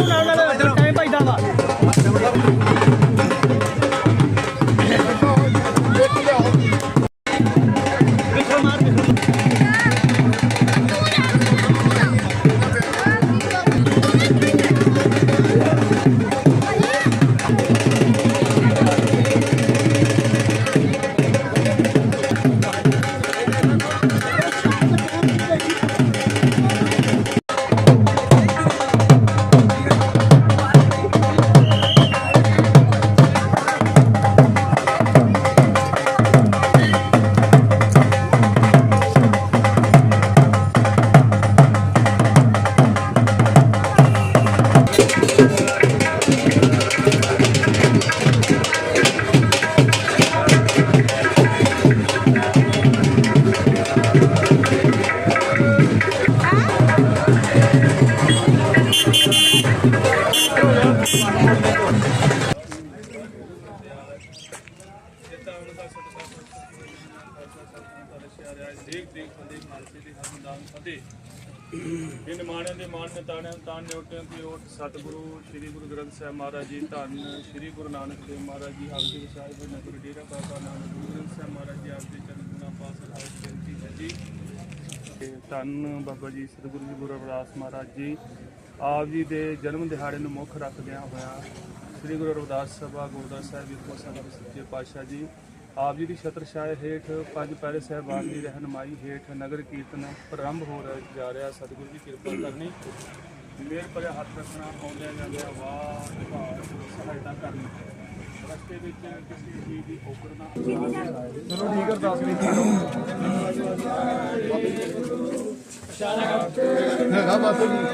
ਬੋਲੀ ਨਾਲ ਨਾਲ ਟਾਈਮ ਪੈਦਾ ਵਾ ਦੇਖ ਦੇਖ ਫਦੇ ਮਾਨਸੇ ਦੇ ਹਮਦਾਨ ਫਤਿਹ ਇਨ ਮਾਣੇ ਦੇ ਮਾਣ ਨੇ ਤਾਣਿਆਂ ਤਾਣ ਨੇ ਉਟਿਆਂ ਦੀ ਓਟ ਸਤਿਗੁਰੂ ਸ੍ਰੀ ਗੁਰੂ ਗ੍ਰੰਥ ਸਾਹਿਬ ਮਹਾਰਾਜ ਜੀ ਧੰਨ ਸ੍ਰੀ ਗੁਰੂ ਨਾਨਕ ਦੇਵ ਮਹਾਰਾਜ ਜੀ ਆਪ ਜੀ ਸਾਹਿਬ ਨਗਰ ਡੇਰਾ ਬਾਬਾ ਨਾਨਕ ਗੁਰੂ ਗ੍ਰੰਥ ਸਾਹਿਬ ਮਹਾਰਾਜ ਜੀ ਆਪ ਦੇ ਚਰਨ ਗੁਨਾ ਪਾਸ ਰਹਾਇ ਬੇਨਤੀ ਹੈ ਜੀ ਤੇ ਧੰਨ ਬਾਬਾ ਜੀ ਸਤਿਗੁਰੂ ਜੀ ਗੁਰੂ ਰਵਿਦਾਸ ਮਹਾਰਾਜ ਜੀ। ਆਪ ਜੀ ਦੇ ਜਨਮ ਦਿਹਾੜੇ ਨੂੰ ਮੁੱਖ ਰੱਖਦਿਆਂ ਹੋਇਆ ਸ੍ਰੀ ਗੁਰੂ ਰਵਿਦਾਸ ਸਭਾ ਗੁਰਦੁਆਰਾ ਸਾਹਿਬ ਵਿਖੇ ਸਾਡੇ ਸੱਚੇ ਪਾਤਸ਼ਾਹ ਜੀ, ਆਪ ਜੀ ਦੀ ਛਤਰ ਛਾਇਆ ਹੇਠ ਪੰਜ ਪਿਆਰੇ ਸਾਹਿਬਾਨ ਦੀ ਰਹਿਨਮਾਈ ਹੇਠ ਨਗਰ ਕੀਰਤਨ ਪ੍ਰਾਰੰਭ ਹੋ ਰਿਹਾ ਜਾ ਰਿਹਾ। ਸਤਿਗੁਰੂ ਜੀ, ਕਿਰਪਾ ਕਰਨੀ। ਮੇਰ ਭਰਿਆ ਹੱਥ ਰੱਖਣਾ, ਆਉਂਦਿਆਂ ਜਾਂਦਿਆਂ ਵਾਹ ਭਾਰ ਸਹਾਇਤਾ ਕਰਨੀ। ਰਸਤੇ ਵਿੱਚ ਕਿਸੇ ਚੀਜ਼ ਦੀ ਔਕੜ ਨਾ ਚਲੋ ਠੀਕ ਅਰਦਾਸ ਹੈਗਾ ਬਸ ਸਤਨਾਮ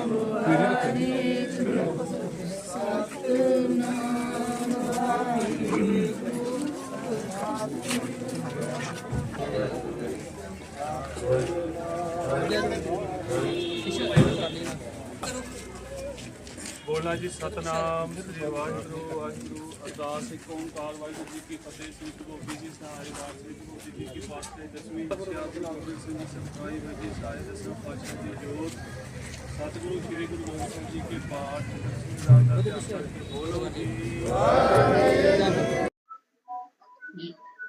ਵਾਹਿਗੁਰੂ ਬੋਲਣਾ ਜੀ, ਸਤਨਾਮ ਸ੍ਰੀ ਵਾਹਿਗੁਰੂ ਵਾਹਿਗੁਰੂ ਅਰਦਾਸ, ਇੱਕ ਓੰਕਾਰ ਵਾਹਿਗੁਰੂ ਜੀ ਕੀ ਫਤਿਹ, ਸ੍ਰੀ ਗੁਰੂ ਗੋਬਿੰਦ ਜੀ ਸਹਾਇ ਵਾਰ ਸ੍ਰੀ ਗੁਰੂ ਗੋਬਿੰਦ ਜੀ ਕੀ ਪਾਤਸ਼ਾਹ ਦਸਵੀਂ ਸਿਆਰ ਗੁਰੂ ਗੋਬਿੰਦ ਸਿੰਘ ਜੀ ਸਤਿਕਾਰੀ ਹੋਈ ਜੀ ਸਹਾਇ ਦਸਵੇਂ ਪਾਤਸ਼ਾਹ ਦੀ ਜੋਤ। ਸਤਿਗੁਰੂ ਸ੍ਰੀ ਗੁਰੂ ਗੋਬਿੰਦ ਸਿੰਘ ਜੀ ਕੇ ਪਾਠ, ਦਸਵੀਂ ਰਾਤ ਦਾ ਧਿਆਨ ਕਰਕੇ ਬੋਲੋ ਜੀ।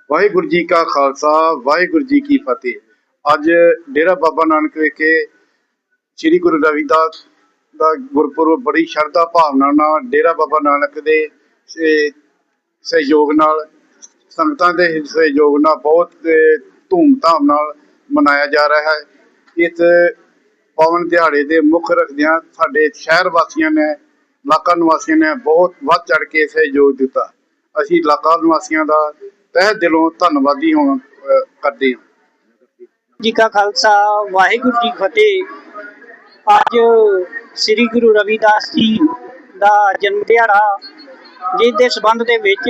ਵਾਹਿਗੁਰੂ ਜੀ ਕਾ ਖਾਲਸਾ, ਵਾਹਿਗੁਰੂ ਜੀ ਕੀ ਫਤਿਹ। ਅੱਜ ਡੇਰਾ ਬਾਬਾ ਨਾਨਕ ਵਿਖੇ ਸ੍ਰੀ ਗੁਰੂ ਰਵਿਦਾਸ ਦਾ ਗੁਰਪੁਰਬ ਬੜੀ ਸ਼ਰਧਾ ਭਾਵਨਾ ਨਾਲ, ਡੇਰਾ ਬਾਬਾ ਨਾਨਕ ਦੇ ਸਹਿਯੋਗ ਨਾਲ, ਸੰਗਤਾਂ ਦੇ ਸਹਿਯੋਗ ਨਾਲ ਬਹੁਤ ਧੂਮ-ਧਾਮ ਨਾਲ ਮਨਾਇਆ ਜਾ ਰਿਹਾ ਹੈ। ਇਸ ਪਵਨ ਦਿਹਾੜੇ ਦੇ ਮੁੱਖ ਰੱਖਦਿਆਂ ਸਾਡੇ ਸ਼ਹਿਰ ਵਾਸੀਆਂ ਨੇ, ਇਲਾਕਾ ਨਿਵਾਸੀਆਂ ਨੇ ਬਹੁਤ ਵੱਧ ਚੜ ਕੇ ਸਹਿਯੋਗ ਦਿੱਤਾ। ਅਸੀਂ ਇਲਾਕਾ ਨਿਵਾਸੀਆਂ ਦਾ ਤਹਿ ਦਿਲੋਂ ਧੰਨਵਾਦੀ ਹੋਣ ਕਰਦੇ ਹਾਂ। ਜੀ ਕਾ ਖਾਲਸਾ, ਵਾਹਿਗੁਰੂ ਜੀ ਫਤਿਹ। ਅੱਜ ਸ੍ਰੀ ਗੁਰੂ ਰਵਿਦਾਸ ਜੀ ਦਾ ਜਨਮ ਦਿਹਾੜਾ, ਜਿਸ ਦੇ ਸਬੰਧ ਦੇ ਵਿੱਚ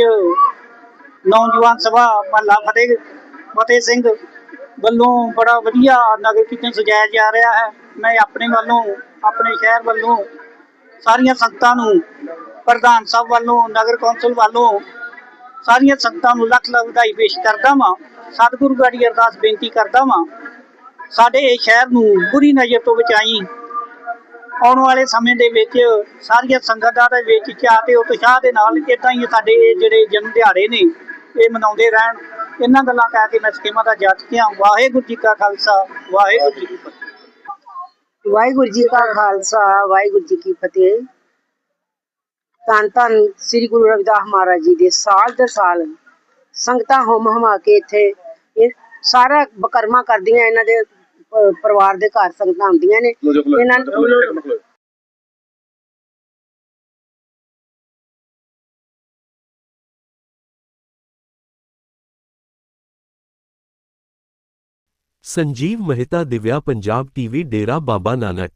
ਨੌਜਵਾਨ ਸਭਾ ਮਹੱਲਾ ਫਤਿਹ ਫਤਿਹ ਸਿੰਘ ਵੱਲੋਂ ਬੜਾ ਵਧੀਆ ਨਗਰ ਕੀਰਤਨ ਸਜਾਇਆ ਜਾ ਰਿਹਾ ਹੈ। ਮੈਂ ਆਪਣੇ ਵੱਲੋਂ, ਆਪਣੇ ਸ਼ਹਿਰ ਵੱਲੋਂ ਸਾਰੀਆਂ ਸੰਗਤਾਂ ਨੂੰ, ਪ੍ਰਧਾਨ ਸਾਹਿਬ ਵੱਲੋਂ, ਨਗਰ ਕੌਂਸਲ ਵੱਲੋਂ ਸਾਰੀਆਂ ਸੰਗਤਾਂ ਨੂੰ ਲੱਖ ਲੱਖ ਵਧਾਈ ਪੇਸ਼ ਕਰਦਾ ਵਾਂ। ਸਤਿਗੁਰੂ ਗਾੜੀ ਅਰਦਾਸ ਬੇਨਤੀ ਕਰਦਾ ਵਾਂ। ਸਾਡੇ ਇਹ ਸ਼ਹਿਰ ਨੂੰ ਬੁਰੀ ਨਜ਼ਰ ਤੋਂ ਬਚਾਈ ਆਉਣ ਵਾਲੇ ਸਮੇਂ ਦੇ ਵਿੱਚ ਸਾਰੀਆਂ ਸੰਗਤਾਂ ਦੇ ਵਿੱਚ ਚਾਅ ਤੇ ਉਤਸ਼ਾਹ ਦੇ ਨਾਲ ਇਦਾਂ ਹੀ ਸਾਡੇ ਇਹ ਜਿਹੜੇ ਜਨਮ ਦਿਹਾੜੇ ਨੇ, ਇਹ ਮਨਾਉਂਦੇ ਰਹਿਣ। ਇਹਨਾਂ ਗੱਲਾਂ ਕਹਿ ਕੇ ਮੈਂ ਸਕੀਮਾਂ ਦਾ ਜਾ ਚੁੱਕਿਆ ਵਾਹਿਗੁਰੂ ਜੀ ਕਾ ਖਾਲਸਾ, ਵਾਹਿਗੁਰੂ ਜੀ ਕੀ ਫਤਿਹ। ਵਾਹਿਗੁਰੂ ਜੀ ਕਾ ਖਾਲਸਾ, ਵਾਹਿਗੁਰੂ ਜੀ ਕੀ ਫਤਿਹ। ਧੰਨ ਧੰਨ ਸ੍ਰੀ ਗੁਰੂ ਰਵਿਦਾਸ ਮਹਾਰਾਜ ਜੀ ਦੇ ਸਾਲ ਦਰ ਸਾਲ ਸੰਗਤਾਂ ਹੋਮ ਹਮਾ ਕੇ ਇੱਥੇ ਇਹ ਸਾਰਾ ਬਕਰਮਾ ਕਰਦੀਆਂ ਇਹਨਾਂ ਦੇ ਪਰਿਵਾਰ ਦੇ ਘਰ ਸੰਗਤਾਂ ਆਉਂਦੀਆਂ ਨੇ। ਇਹਨਾਂ ਨੂੰ ਸੰਜੀਵ ਮਹਿਤਾ ਦਿਵਿਆ ਪੰਜਾਬ ਟੀਵੀ ਡੇਰਾ ਬਾਬਾ ਨਾਨਕ।